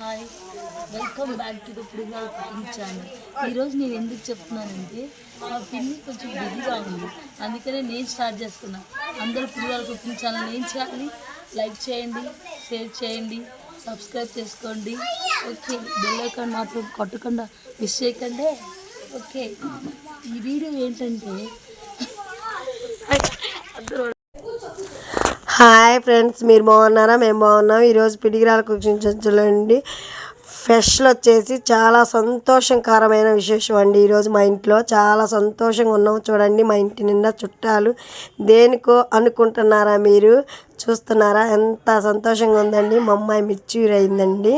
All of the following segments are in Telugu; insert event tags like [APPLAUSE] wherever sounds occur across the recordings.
Hi. Welcome back to the ప్రిగా cooking channel ఈరోజు నేను ఎందుకు చెప్తున్నానంటే మా పిన్ని కొంచెం బిజీగా ఉంది. అందుకనే నేను స్టార్ట్ చేస్తున్నా. అందరూ పిల్లలు కుకింగ్ ఛానల్ ఏం చేయాలి? లైక్ చేయండి షేర్ చేయండి సబ్స్క్రైబ్ చేసుకోండి. ఓకే బెల్ ఐకాన్ మాత్రం కొట్టకుండా మిస్ చేయకండి. ఓకే ఈ వీడియో ఏంటంటే [LAUGHS] అందరూ హాయ్ ఫ్రెండ్స్ మీరు బాగున్నారా? మేము బాగున్నాం. ఈరోజు పిడిగిరాల కుకింగ్ చూడండి. ఫెష్లు వచ్చేసి చాలా సంతోషకరమైన విశేషం అండి. ఈరోజు మా ఇంట్లో చాలా సంతోషంగా ఉన్నాం. చూడండి మా ఇంటి నిండా చుట్టాలు దేనికో అనుకుంటున్నారా మీరు? చూస్తున్నారా? ఎంత సంతోషంగా ఉందండి. మా అమ్మాయి మిర్చి అయిందండి.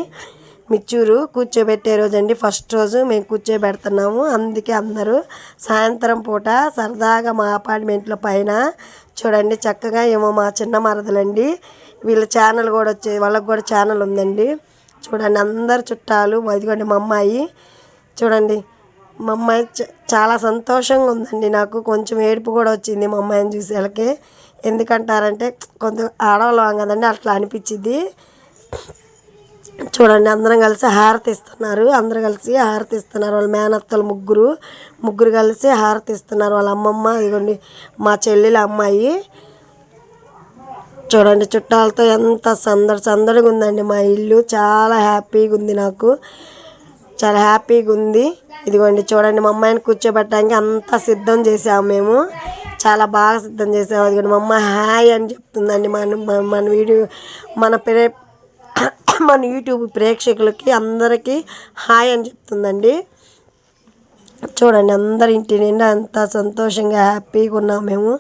మిచ్చూరు కూర్చోబెట్టే రోజు అండి ఫస్ట్ రోజు మేము కూర్చోబెడుతున్నాము. అందుకే అందరూ సాయంత్రం పూట సరదాగా మా అపార్ట్మెంట్లో పైన చూడండి చక్కగా ఏమో మా చిన్న మరదలండి. వీళ్ళ ఛానల్ కూడా వచ్చే వాళ్ళకి కూడా ఛానల్ ఉందండి. చూడండి అందరు చుట్టాలు అదిగోండి మా అమ్మాయి. చూడండి మా అమ్మాయి చ- చాలా సంతోషంగా ఉందండి. నాకు కొంచెం ఏడుపు కూడా వచ్చింది మా అమ్మాయిని చూసి వాళ్ళకి ఎందుకంటారంటే కొంత ఆడవాళ్ళం కదండి అట్లా అనిపించింది చూడండి అందరం కలిసి హారతి ఇస్తున్నారు అందరు కలిసి హారతి ఇస్తున్నారు వాళ్ళ మేనత్తలు ముగ్గురు ముగ్గురు కలిసి హారతి ఇస్తున్నారు వాళ్ళ అమ్మమ్మ ఇదిగోండి మా చెల్లెల అమ్మాయి. చూడండి చుట్టాలతో ఎంత సందడి సందడిగా ఉందండి మా ఇల్లు. చాలా హ్యాపీగా ఉంది నాకు. చాలా హ్యాపీగా ఉంది. ఇదిగోండి చూడండి మా అమ్మాయిని కూర్చోబెట్టడానికి అంతా సిద్ధం చేసాము మేము. చాలా బాగా సిద్ధం చేసాము ఇదిగోండి మా అమ్మ హాయ్ అని చెప్తుందండి. మన మన- వీడియో మన ప్రే మన యూట్యూబ్ ప్రేక్షకులకి అందరికీ హాయ్ అని చెప్తుందండి. చూడండి అందరి ఇంటి నిండా అంత సంతోషంగా హ్యాపీగా ఉన్నాం మేము.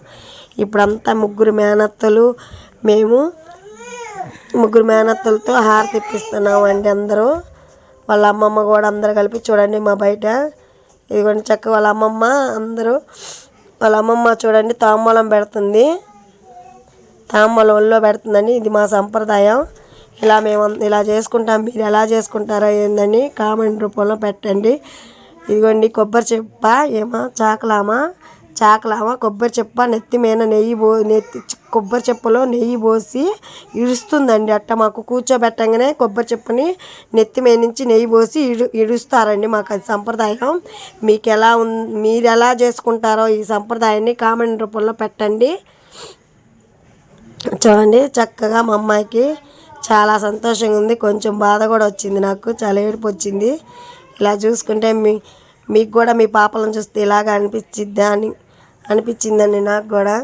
ఇప్పుడంతా ముగ్గురు మేనత్తలు మేము. ముగ్గురు మేనత్తలతో హారతి ఇప్పిస్తున్నాం అండి అందరూ. వాళ్ళ అమ్మమ్మ కూడా అందరు కలిపి చూడండి మా బయట. ఇదిగోండి చక్క వాళ్ళ అమ్మమ్మ అందరూ. వాళ్ళ అమ్మమ్మ చూడండి తాంబూలం పెడుతుంది. తాంబూలం ఒళ్ళో పెడుతుందండి. ఇది మా సంప్రదాయం. ఇలా మేము ఇలా చేసుకుంటాం మీరు ఎలా చేసుకుంటారో ఏందని కామెంట్ రూపంలో పెట్టండి. ఇదిగోండి కొబ్బరి చెప్ప ఏమో చాకలామా చాకలామా కొబ్బరి చెప్ప నెత్తి మీద నెయ్యి పో నెత్తి కొబ్బరి చెప్పలో నెయ్యి పోసి ఇడుస్తుందండి. అట్ట మాకు కూర్చోబెట్టంగానే కొబ్బరి చెప్పని నెత్తి మీద నుంచి నెయ్యి పోసి ఇడు ఇడుస్తారండి మాకు అది సంప్రదాయం. మీకు ఎలా ఉం మీరు ఎలా చేసుకుంటారో ఈ సంప్రదాయాన్ని కామెంట్ రూపంలో పెట్టండి. చూడండి చక్కగా మా అమ్మాయికి చాలా సంతోషంగా ఉంది కొంచెం బాధ కూడా వచ్చింది నాకు. చాలా ఏడుపు వచ్చింది. ఇలా చూసుకుంటే మీ మీకు కూడా మీ పాపలను చూస్తే ఇలాగ అనిపించిద్దా అని అనిపించిందండి నాకు కూడా.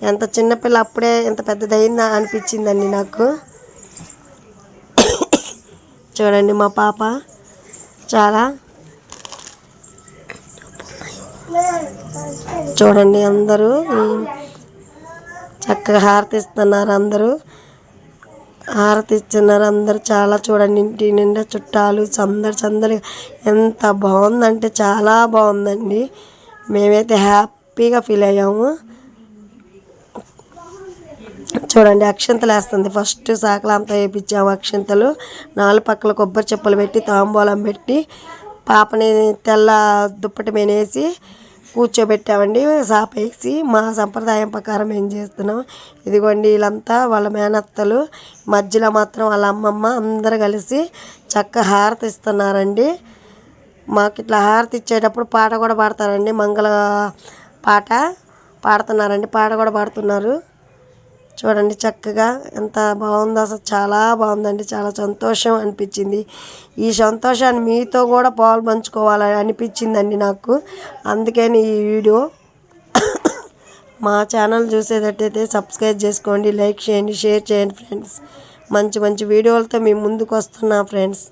ఎంత చిన్నపిల్ల అప్పుడే ఎంత పెద్దదైందా అనిపించిందండి నాకు. చూడండి మా పాప. చాలా. చూడండి అందరూ. చక్కగా హారతి ఇస్తున్నారు అందరూ. హారతి ఇస్తున్నారు అందరూ చాలా చూడండి ఇంటి నిండా చుట్టాలు సందడి సందడి. ఎంత బాగుందంటే చాలా బాగుందండి. మేమైతే హ్యాపీగా ఫీల్ అయ్యాము. చూడండి అక్షంతలు వేస్తుంది. ఫస్ట్ సాకలంతా వేయించాము అక్షంతలు. నాలుగు పక్కల కొబ్బరి చెప్పులు పెట్టి తాంబూలం పెట్టి పాపని తెల్ల దుప్పటి మేనేసి కూర్చోబెట్టామండి సాప వేసి మా సంప్రదాయం ప్రకారం ఏం చేస్తున్నాం? ఇదిగోండి వీళ్ళంతా వాళ్ళ మేనత్తలు మధ్యలో మాత్రం వాళ్ళ అమ్మమ్మ అందరు కలిసి చక్క హారతి ఇస్తున్నారండి. మాకు ఇట్లా హారతి ఇచ్చేటప్పుడు పాట కూడా పాడతారండి మంగళ పాట పాడుతున్నారండి పాట కూడా పాడుతున్నారు. చూడండి చక్కగా ఎంత బాగుందో అసలు చాలా బాగుందండి చాలా సంతోషం అనిపించింది. ఈ సంతోషాన్ని మీతో కూడా పాలు పంచుకోవాలని అనిపించిందండి నాకు. అందుకని ఈ వీడియో [COUGHS] మా ఛానల్ చూసేటట్టయితే సబ్స్క్రైబ్ చేసుకోండి లైక్ చేయండి షేర్ చేయండి ఫ్రెండ్స్. మంచి మంచి వీడియోలతో మేము ముందుకు వస్తున్నా ఫ్రెండ్స్.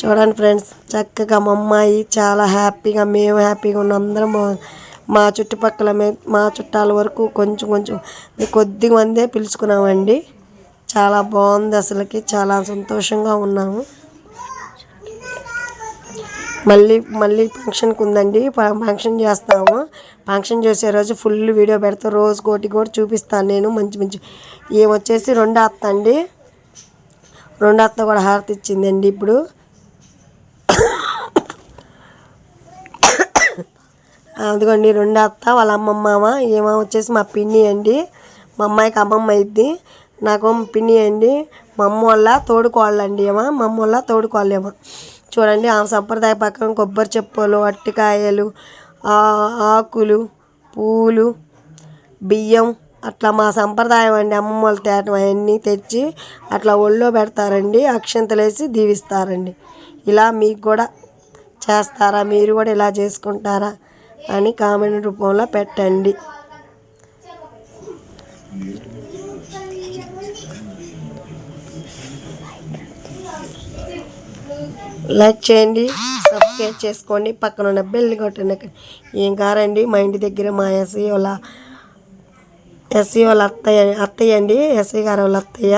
చూడండి ఫ్రెండ్స్ చక్కగా మా అమ్మాయి చాలా హ్యాపీగా మేము హ్యాపీగా ఉన్నాం అందరం బాగుంది మా చుట్టుపక్కల మే మా చుట్టాల వరకు కొంచెం కొంచెం కొద్ది మందే పిలుచుకున్నామండి. చాలా బాగుంది అసలుకి చాలా సంతోషంగా ఉన్నాము. మళ్ళీ మళ్ళీ ఫంక్షన్కి ఉందండి. ఫంక్షన్ చేస్తాము. ఫంక్షన్ చేసే రోజు ఫుల్ వీడియో పెడతా రోజు కోటి కూడా చూపిస్తాను నేను మంచి మంచి. ఏమొచ్చేసి రెండు అత్త అండి రెండు అత్త కూడా హారతి ఇచ్చిందండి ఇప్పుడు. అదిగోండి రెండు అత్త వాళ్ళ అమ్మమ్మ ఏమో వచ్చేసి మా పిన్ని అండి. మా అమ్మాయికి అమ్మమ్మ అయింది నాకు పిన్ని అండి. మా అమ్మ వాళ్ళ తోడుకోవాలండి ఏమో మా అమ్మ వాళ్ళ తోడుకోవాలేమో చూడండి ఆమె సంప్రదాయ ప్రకారం కొబ్బరి చెప్పులు అట్టికాయలు ఆ- ఆకులు పూలు బియ్యం అట్లా మా సంప్రదాయం అండి. అమ్మమ్మ వాళ్ళు తేటం అవన్నీ తెచ్చి అట్లా ఒళ్ళో పెడతారండి. అక్షంతలేసి దీవిస్తారండి. ఇలా మీకు కూడా చేస్తారా? మీరు కూడా ఇలా చేసుకుంటారా? అని కామెంట్ రూపంలో పెట్టండి. లైక్ చేయండి సబ్స్క్రైబ్ చేసుకోండి పక్కన ఉన్న బెల్ కొట్టండి ఏం కారండి? మా ఇంటి దగ్గర మా ఎస్ఈ వాళ్ళ ఎస్ఈ వాళ్ళ అత్తయ్య అత్తయ్య అండి ఎస్ఐ గారు వాళ్ళ అత్తయ్య.